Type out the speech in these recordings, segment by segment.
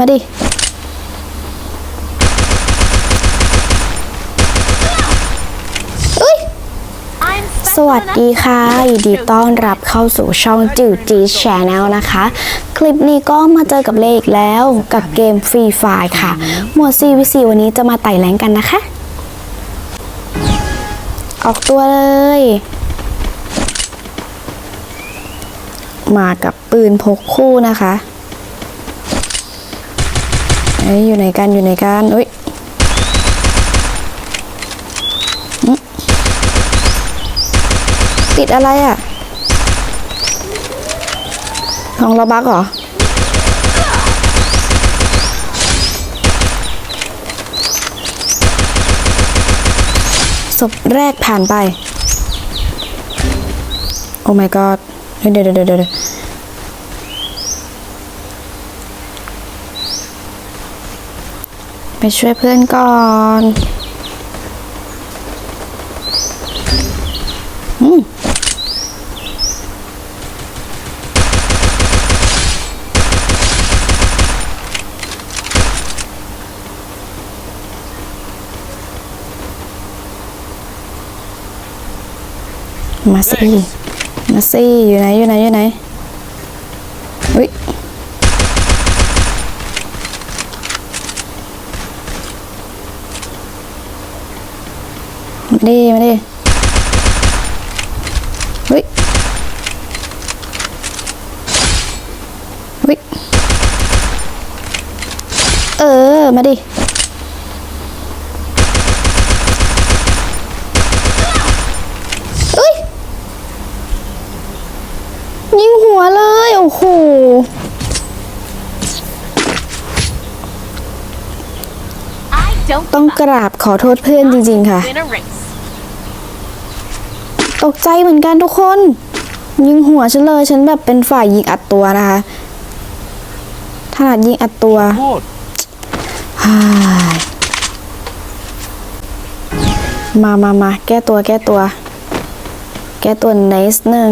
มาดิ สวัสดีค่ะยินดีต้อนรับเข้าสู่ช่องจิ๋วจีชแนลนะคะ คลิปนี้ก็มาเจอกับเลอีกแล้วกับเกมฟรีไฟค่ะ หมวด CVC วันนี้จะมาไต่แรงกันนะคะ ออกตัวเลย มากับปืนพกคู่นะคะ อ้ยอยู่ไหนกันอยู่ไหนกันอุ้ยติดอะไรอะ่ะ ของเราบักเหรอ ศพแรกผ่านไป โอ้ my god เดี๋ยวเดี๋ยวเดี๋ยวเดี๋ยว ไปช่วยเพื่อนก่อนอืมมาสิมาสิอยู่ไหนอยู่ไหนอยู่ไหนอุ้ย มาดิมาดิเฮ้ยเฮ้ยเออ มาดิเอ้ย ยิงหัวเลย โอ้โห I don't ต้องกราบขอโทษเพื่อนจริง ๆ ค่ะ win a race. ตกใจเหมือนกันทุกคน ยิงหัวฉันเลยฉันแบบเป็นฝ่ายยิงอัดตัวนะคะถนัดยิงอัดตัวโทษฮ่ายมามามาแก้ตัวแก้ตัว แก้ตัวนิดนึง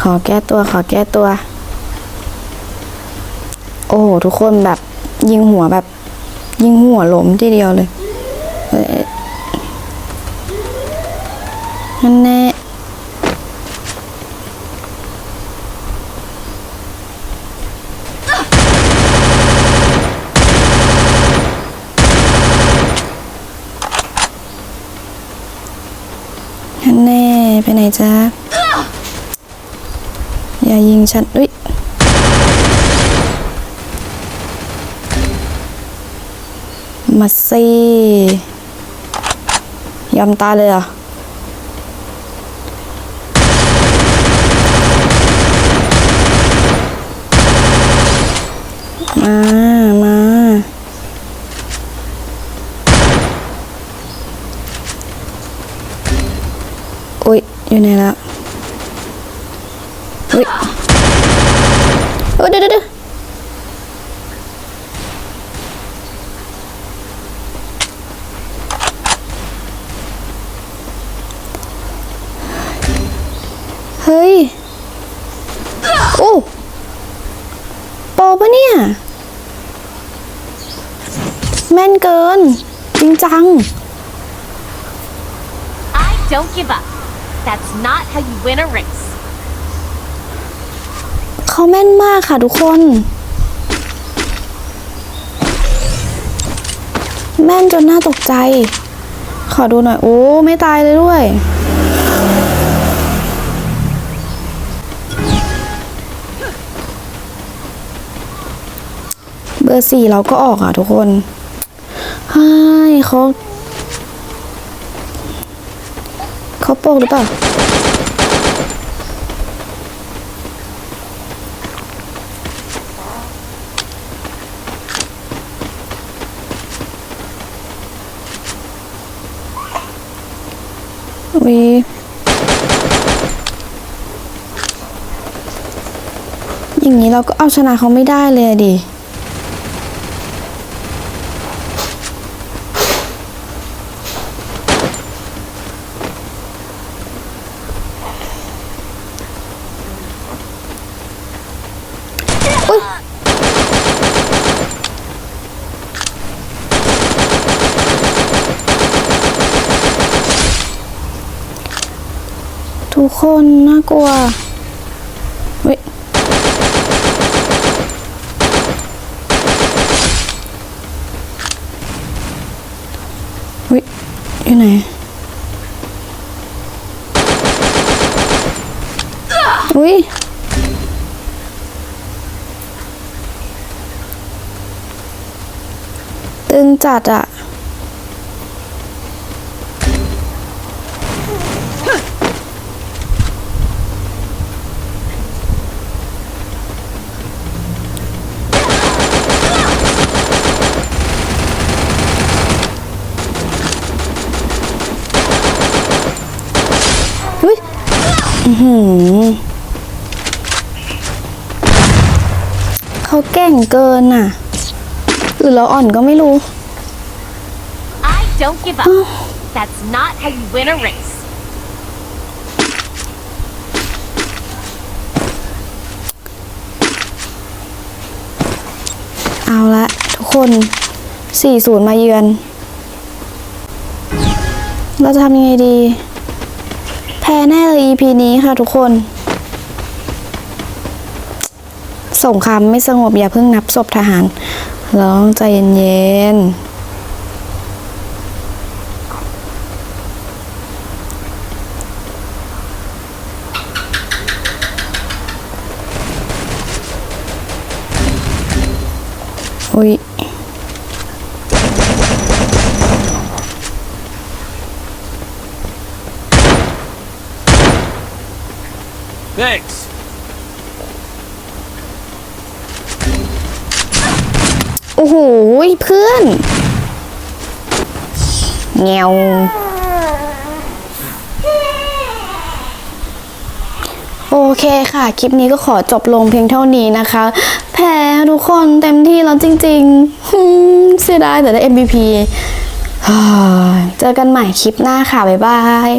ขอแก้ตัวขอแก้ตัว โอ้โห ทุกคนแบบ ยิงหัวแบบ ยิงหัวหลมทีเดียวเลยเนั่นแน่ฮันแน่ไปไหนจ๊ะอย่ายิงฉันอุ้ย มาสิยอมตายเลยเหรอมามาอุ้ยอยู่ไหนแล้วอุ้ยโอ้ยเดี๋ยวเดี๋ยวเดี๋ยวเฮ้ย โอ้โปรปะเนี่ย แม่นเกิน จริงจัง I don't give up. That's not how you win a race. เขาแม่นมากค่ะทุกคน แม่นจนน่าตกใจ ขอดูหน่อย โอ้ ไม่ตายเลยด้วย เบอร์สี่เราก็ออกอะทุกคน ใช่เขาเขาโปกหรือเปล่าวีอย่างนี้เราก็เอาชนะเขาไม่ได้เลยดิ ทุกคนน่ากลัวเว้ยเว้ยอยู่ไหนอุ้ย ตึงจัดอะเขาเก่งเกินน่ะ หรือเราอ่อนก็ไม่รู้ I don't give up. That's not how you win a race. เอาละทุกคน 40 มาเยือน เราจะทำยังไงดี แพ้แน่เลย EP นี้ค่ะทุกคนสงครามไม่สงบอย่าเพิ่งนับศพทหารเราต้องใจเย็นๆอุ้ย Thanks. โอ้โหเพื่อนเงียวโอเคค่ะ คลิปนี้ก็ขอจบลงเพียงเท่านี้นะคะ แพ้ทุกคนเต็มที่แล้วจริงๆเสียดายแต่ได้ MVP เจอกันใหม่คลิปหน้าค่ะ บ๊ายบาย